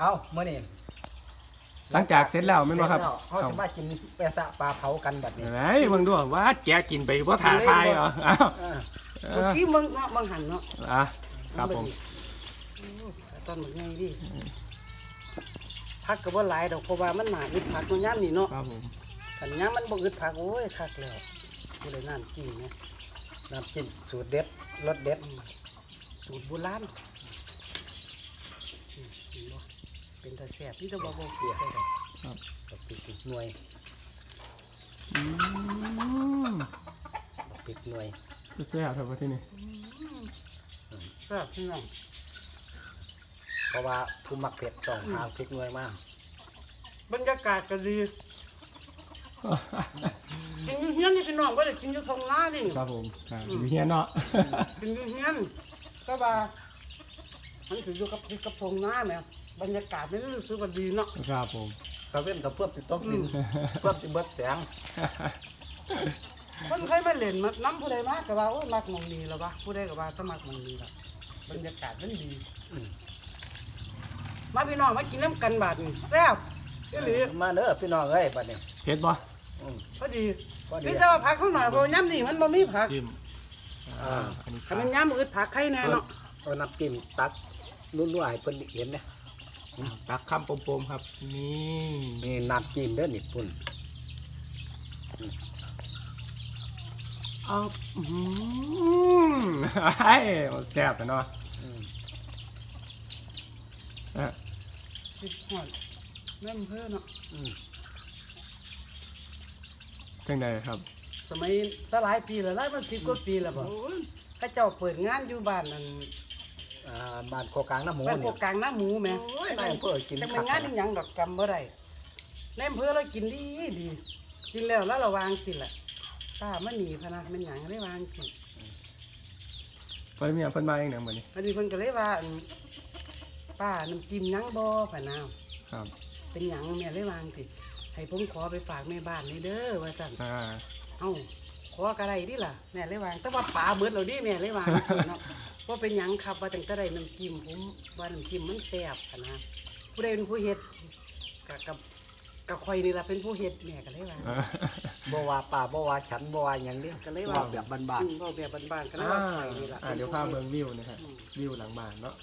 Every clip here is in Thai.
เอาเมื่อนี้หลังจากเสร็จแล้วแม่นบ่ครับเสจแล้วเขาสามารถกินแปะสะปลาเผากันแบบนี้ไหนเบิ่งดูว่าแกกินไปบ่ถ่าทายเหรออ้าวเออเอตัวอซีมึงเนาะมึงหันเนาะอะครับผมตอนมึงไงดิพักก็บ่หลายดอกเพราะว่ามันหนาอึดผักมันย่ำนี่เนาะครับผมขันย่ำมันบ่อึดผักโอ้ยคักแล้วกูเลยน้ำจิ้มเนี่ยน้ำจิ้มสูตรเด็ดรสเด็ดสูตรโบราณอืมเห็นบ่ เป็นตาแซ่บนี่ต้องบ่บ่เกลือใส่ดอกกับพริกอีกหน่วยอืมกับพริกหน่วยแซ่บครับว่าที่นี่แซ่บพี่น้องเพราะว่าผู้มักเผ็ดต้องหาพริกหน่วยมากบรรยากาศก็ดีกินอยู่เฮียนนี่พี่น้องบ่ได้กินอยู่ทงนานี่ครับผมอ่าอยู่เฮียเนาะกินอยู่เฮียนก็ว่ามันถืออยู่กับที่กับทงนาแหม่ บรรยากาศมันรู้สึกว่าดีเนาะครับผม ตะเว้นกับเพื่อติดต้องกินเพื่อติเบิดแสงคนเคยมาเล่นมาน้ำผู้ใดมาก็ว่าโอ้ยมักหมองนี้แล้ววะผู้ใดก็ว่าต้องมักหมองนี้ละบรรยากาศมันดีมาพี่น้องมากินน้ำกันบาดนี่แซ่บอีหลีมาเด้อพี่น้องเอ้ยบัดนี้เผ็ดบ่อืมพอดีพอดีพี่แต่ว่าผักเขาหน่อยเพราะย้ำนี่มันบ่มีผักจิ้มอ่าอันนี้ถ้ามันย้ำอึดผักไข่แน่เนาะเอาน้ำจิ้มตักนุ่นๆให้เพิ่นเห็นนะ ตักคำปมๆครับ นี่นี่น้ำจิ้มเด้อนี่ปุ่นเอาอืมไอ้แซ่บอะเนาะอืมอะสิบหอดน้ำเพื่อเนาะอืมจังใดครับ สมัยตั้งหลายปีแล้วหลายมันสิบกว่าปีแล้วบ่เข้าเจ้าเปิดงานอยู่บ้านนั่น อ่าบ้านโคกลางน้ำหมูบ้านโคนี่กลางน้ำหมูแหม่โอ้ยนายอำเภอกินแต่คัมันกงานอีหยังดอกจำบ่ได้ในอำเภอเรากินดีดี กินแล้วแล้วเราวางสิล่ะป้ามันหนีพะนะมันหยังได้วางสิเพิ่นมีอันเพิ่นมาเองเนี่ยมื้อนี้พอดีเพิ่นก็เลยว่าอั่นป้าน้ำจิ้มหยังบ่พะนาวครับเป็นหยังแม่เลยวางสิให้ผมขอไปฝากแม่บ้านนี่เด้อว่าซั่น อ่าเอ้าขอกระไรดิล่ะแม่เลยวางแต่ว่าป๋าเบิดเราดิแม่เลยวางเนาะ ว่าเป็นหยังครับว่าตั้งแต่ได้น้ำจิ้มผมว่าน้ำจิ้มมันแซ่บพะนะผู้ใดเป็นผู้เฮ็ดกับกับกับข่อยนี่ล่ะเป็นผู้เฮ็ดแม่ก็เลยวางอ่า บ่ว่าป่าบ่ว่าฉันบ่ว่าหยังเด้ก็เลยว่าว่าแบบบ้านอืมเว้าแบบบ้านๆก็เลยอ่าว่าข่อยนี่ล่ะอ่าเดี๋ยวพาเบิ่งวิวนะครับวิวหลังบ้านเนาะ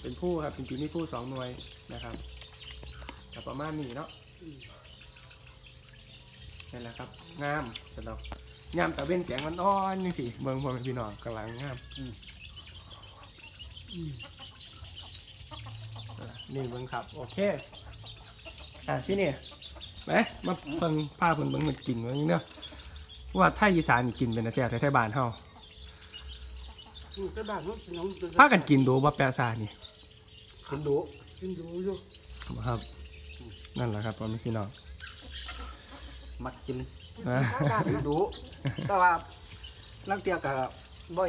เป็นผู้ครับจริงๆนี่ผู้สองหน่วยนะครับแต่ประมาณนี้เนาะอืมนี่นแหละครับงามสำหรับงามแต่เป็นเสียงมันอ่อนนี่สิเบิ่งพ่อแม่พี่น้องกำลังงามๆอืมอะ นี่เบิ่งครับ โอเค อะที่นี่ไหมมาเบิ่งผ้าเพิ่นเบิ่งมันกินว่าอย่างนี้เนาะว่าไทยอีสานนี่กินเป็นอาเซียไทยๆบ้านเฮาอืมแต่บ้านเขากินน้องพากันกินดูบ่แปะซานี่กินดูกินดูอยู่บ่ครับ นั่นแหละครับพ่อแม่พี่น้องมักกินอ่าบ้านกินเนาะดูแต่ว่าลังเตียก็บ่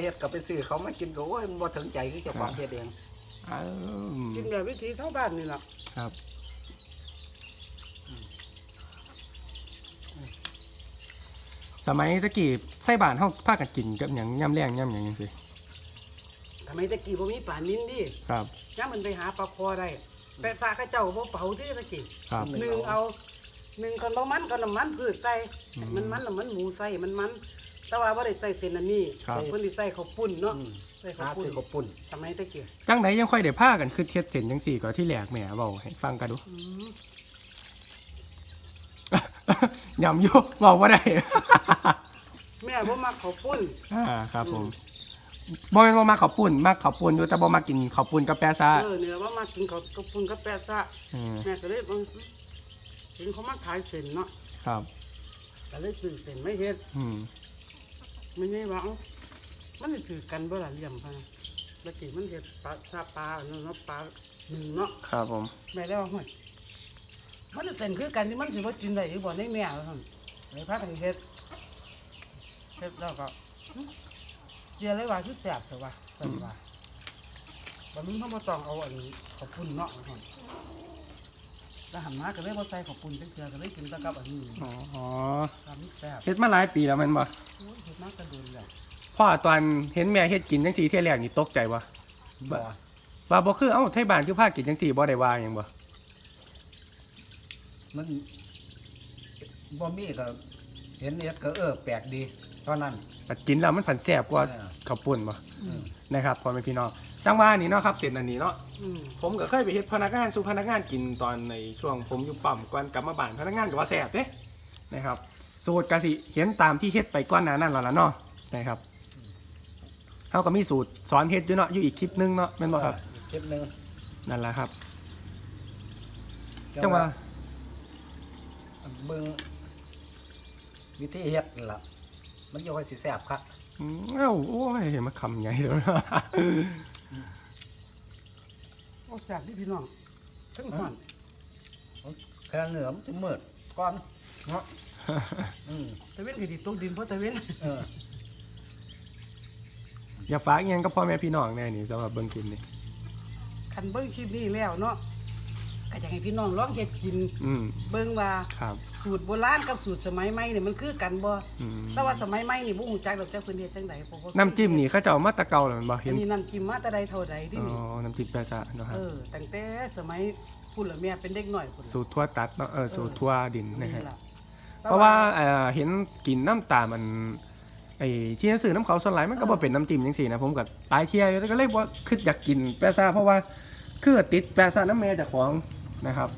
เฮ็ดก็ไปซื้อเขามากินก็โอ้ยบ่ถึงใจคือเจ้าของเฮ็ดเองอ้าวกินแบบวิถีชาวบ้านนี่ล่ะครับ สมัยตะกี้ไทยบ้านเฮาพากันกินกับหยังย่ำแรงย่ำหยังจังซี่ทำไมตะกี้บ่มีป่านินดิครับ ย้ามันไปหาปลาคอได้แปะปลาเข้าเจ้าบ่เผาที่ตะกี้ครับ หนึ่งเอาหนึ่งคนบ่มันก็น้ำมันพืชใส่อืมมันมันน้ำมันหมูใส่มันมัน แต่ว่าบ่ได้ใส่เส้นอันนี้ครับ เพิ่นสิใส่ข้าวปุ้นเนาะอืมใส่หาข้าวปุ้นซื้อข้าวปุ้นสมัยตะกี้จังไดยังค่อยได้พากันคือเฮ็ดเส้นจังซี่ก็ที่แรกแหม่เว้าให้ฟังกันดู อืมยำอยู่เว้าบ่ได้ แม่บ่มักข้าวปุ้น อ่าครับผมบ่แม่นว่ามาข้าวปุ้นมักข้าวปุ้นอยู่แต่บ่มากินข้าวปุ้นกับแปะซะเออเนี่ยว่ามากินข้าวกับปุ้นกับแปะซะอืมแม่ก็เลยเอาเห็นเขามาขายเส้นเนาะครับ ก็เลยซื้อเส้นไม่เฮ็ดอืม ไม่ใช่ว่าเอ้ามันสิถือกันบ่ล่ะเหลี่ยมพะนะตะกี้มันเฮ็ดปลาซาปลาเนาะเนาะปลาหนึ่งเนาะครับผม แม่แล้วว่าเฮ้ยมันจะเป็นคือกันที่มันสิว่ากินได้หรือบ่ในแม่ว่าซั่นเลยพากันเฮ็ดเฮ็ดแล้วก็หึเดี๋ยวเลยว่าคือแซ่บแต่ว่าซั่นว่าบัดนี้เฮาบ่ต้องเอาอันนี้ข้าวปุ้นเนาะว่าซั่น แล้วหันมาก็เลยบ่ใส่ข้าวปุ้นจังเทื่อก็เลยกินแตะกับอันนี้อ๋อทำให้แซ่บเฮ็ดมาหลายปีแล้วแม่นบ่โอ้ยเฮ็ดมากก็โดนแล้วพ่อตอนเห็นแม่เฮ็ดกินจังซี่เที่ยแรกนี่ตกใจบ่บ่บว่าบ่คือเอ้าไทยบ้านคือภาคกินจังซี่บ่ได้ว่าหยังบ่มันบ่มีก็เห็นเฮ็ดก็เออแปลกดีเท่านั้น แต่กินแล้วมันผันแซ่บกว่าเออ ข้าวปุ้นบ่ อืม นะครับพ่อแม่พี่น้อง จังว่านี่เนาะครับเสร็จอันนี้เนาะอืมผมก็เคยไปเฮ็ดพนักงานสู่พนักงานกินตอนในช่วงผมอยู่ปั๊มก่อนกลับมาบ้านพนักงานก็ว่าแซ่บเด้นะครับสูตรก็สิเห็นตามที่เฮ็ดไปก่อนหน้านั้นแล้วล่ะเนาะนะครับเฮาก็มีสูตรสอนเฮ็ดอยู่เนาะอยู่อีกคลิปนึงเนาะแม่นบ่ครับคลิปหนึงนั่นแหละครับ จังว่าเบิ่งวิธีเฮ็ดนั่นล่ะมันอยู่ค่อยสิแซ่บครับอืมเอ้าโอ้ยเห็นมาคำใหญ่เลย โอ้แซ่บนี่พี่น้องทั้งหอนแค่เหนือมันจะมืดก่อนเนาะอืมตะเว้นก็สิตกดินเพราะตะเว้นเอออย่าฝากอิหยังกับพ่อแม่พี่น้องแน่นี่สำหรับเบิ่งกินนี่คันเบิ่งคลิปนี้แล้วเนาะ ก็อยากให้พี่น้องลองเฮ็ดกิน อืมเบิ่งว่า ครับ สูตรโบราณกับสูตรสมัยใหม่นี่มันคือกันบ่อืม แต่ว่าสมัยใหม่นี่บ่ฮู้จักดอกจักเพิ่นเฮ็ดจังไดเพราะว่าน้ำจิ้มนี่เขาเจ้ามาแตะเก่าแล้วแมันบ่เห็อันนนี้น้ำจิ้มมาแต่ใดเท่าใดที่อ๋อนี่น้ำจิ้มแปซะเนาะครับเออตั้งแต่สมัยพุ่นละแม่เป็นเด็กน้อยพุ่นสูตรทั่วตัดเนาะเออสูตรทั่วดินนะฮะล่เพราะว่าเอ่อเห็นกินน้ำตามันไอ้ที่หนังสือน้ำเขาส่วนหลายมันก็บ่เป็นน้ำจิ้มจังซี่นะผมก็หลายเที่ยอยู่แต่ก็เลยบ่คิดอยากกินแปซะเพราะว่าคือติดแปซะน้ำแม่เจากของ นะครับ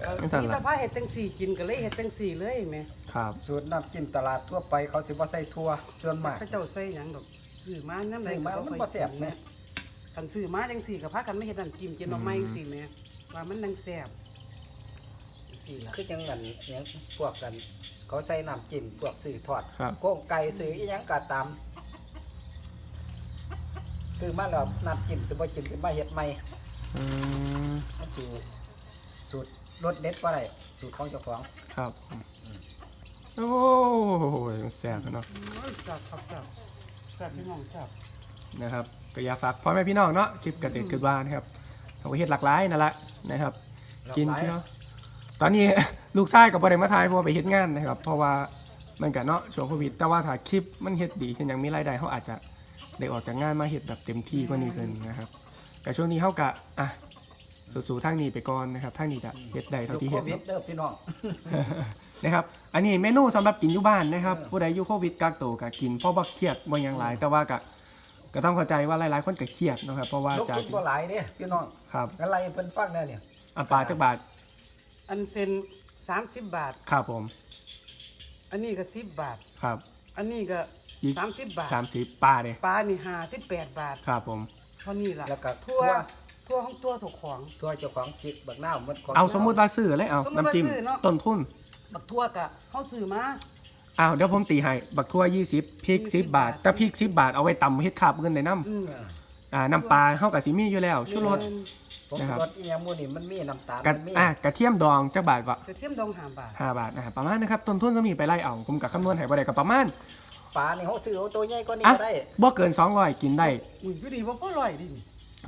เออจังซั่นล่ะมีแต่พาเฮ็ดจังซี่กินก็เลยเฮ็ดจังซี่เลยแม่ครับ สูตรน้ำจิ้มตลาดทั่วไปเขาสิบ่ใส่ทั่วส่วนมากเขาเจ้าใส่หยังดอกซื้อมานำใส่มามันบ่แซ่บแม่คันซื้อมาจังซี่ก็พากันไม่เฮ็ดน้ำจิ้มกินดอกไม้จังซี่แม่ว่ามันนังแซ่บจังซี่ล่ะคือจังงั้นอิหยังพวกกัน เขาใส่น้ำจิ้มพวกซื้อทอดครับ โก้งไก่ซื้ออีหยังก็ตามซื้อมาแล้วน้ำจิ้มสิบ่กินสิมาเฮ็ดใหม่อืมมันสูตร สูตรรสเด็ดบ่ได้สูตรของเจ้าของครับ โอ้ยมันแซ่บอะเนาะโอ้ยแซ่บครับแซ่บแซ่บพี่น้องแซ่บนะครับก็อย่าฝากพ่อแม่พี่น้องเนาะคลิปเกษตรคือบ้านนะครับเขาก็เฮ็ดหลากหลายนั่นแหละนะครับ กินหลากหลายเที่ยวตอนนี้ ลูกชายกับบ่ได้มาถ่ายเพราะว่าไปเฮ็ดงานนะครับ เพราะว่ามันก็เนาะช่วงโควิด แต่ว่าถ้าคลิปมันเฮ็ดดีเช่นยังมีรายได้เขาอาจจะได้ออกจากงานมาเฮ็ดแบบเต็มที่กว่านี้ขึ้นนะครับแต่ช่วงนี้เขาก็อะ สู่ๆทางนี้ไปก่อนนะครับทางนี้จะเฮ็ดได้อเท่ายู่ที่โคเฮ็ดวิดเนาะ เด้อพี่น้อง นะครับ อันนี้เมนูสำหรับกินอยู่บ้านนะครับเออผู้ใดอยู่โควิดกักตัวก็กินเพราะว่าเครียดบ่หยังหลาย แต่ว่าก็ก็ต้องเข้าใจว่าหลายๆคนก็เครียดนะครับเพราะว่าลูกจากทุนบ่หลายเด้พี่น้องครับอะไรเพิ่นฟังแน่เนี่ยอันปลาจักบาทอันเซน30บาท ครับผมอันนี้ก็10บาท ครับอันนี้ก็ยี่30บาท สามสิบปลาเลยปลานี่58บาทครับผมเท่านี้ล่ะแล้วก็ทั่ว ทั่วทั่วของตัวถูกของ ตัวเจ้าของจิกบักนาวมันของเอาสมมุติว่าซื้อเลยเอาสมมุติว่าน้ำจิ้มซื้อเนาะต้นทุนบักทั่วกะเฮาซื้อมา อ้าวเดี๋ยวผมตีให้บักทั่ว20พริก20 10 บาท แต่พริก10 บาทเอาไว้ตำเฮ็ดขาบเงินได้น้อืมเออำอ่าน้ำปลาเฮากับสิมีอยู่แล้วชูรส ผมนะครับรสอีหยังหมู่นี่มันมีน้ำตาลกระมันมีอะกระเทียมดองจักบาทก็กระเทียมดอง5บาท5บาทนะครับประมาณนะครับต้นทุนสมีไปไล่เอาผมกับคำนวณให้บ่ได้ก็ประมาณปลานี่เขาซื้อเอาตัวใหญ่กว่านี้อะก็ได้บ่เกิน200กินได้อุ้ยอยู่ดีบ่พอร่อยดิ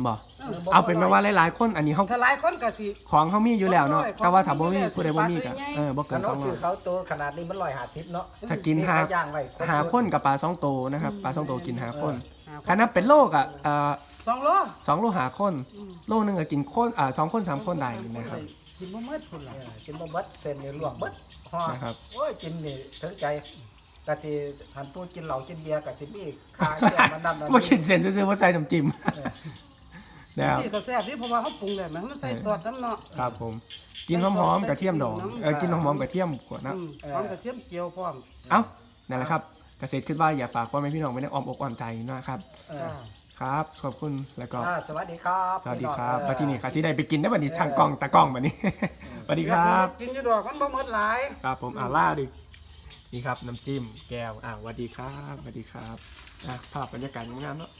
บ่เออเอาเป็นแม่ว่าหลายๆคนอันนี้เฮาถ้าหลายคนก็สิของเฮามีอยู่แล้วเนาะ200แต่ว่าถ้าบ่มีของมีอยู่แล้วผู้ใดบ่มีก็ปลาตัวใหญ่เออบ่เกิกันนเขาซื้อ200เขาตัวขนาดนี้มันร้อยห้าสิบเนาะถ้ากินหาเขาย่างไว้หาคนกับปลาสองโตวนะครับปลาสองโตวกินหาคนหาคณะเป็นโลกอะเอ่อสองโลสองโลหาคน โลหนึงก็กินคนอ่าสองคนสามคนได้นะครับกินบ่หมดพุ่นเอล่ะอกินบ่เบิดเส้นนี่ลวกเบิดห่อนะครับโอ้ยกินนี่ถึงใจกะสิหันผู้กินเหล้ากินเบียร์กะสิมีคาเกียมันนำนั่นมากินเส้นซื้อๆว่าใส่น้ำจิ้มเออ นะครับที่ก็แซ่บนี่เพราะว่าเฮาปรุงแล้วมันใส่ซอสน้ำเนาะครับผม กินหอมๆกระเทียมดองเออกินหอมๆกระเทียมขวดนะอืมพร้อมกระเทียมเจียวพร้อมเอ้านั่นแหละครับเกษตรขึ้นว่าอย่าฝากพ่อแม่พี่น้องไว้ในอ้อมอกอ้อมใจนะครับเออจ้าครับขอบคุณแล้วก็อ่าสวัสดีครับสวัสดีครับพี่น้องมาที่นี่คาสิได้ไปกินได้บัดนี้ทางกล้องตากล้องบัดนี้ สวัสดีครับ กินอยู่ดอกมันบ่หมดหลาย ครับผมอ่าล่าดินี่ครับน้ำจิ้มแก้วอ่าสวัสดีครับสวัสดีครับอะภาพบรรยากาศงามๆเนาะ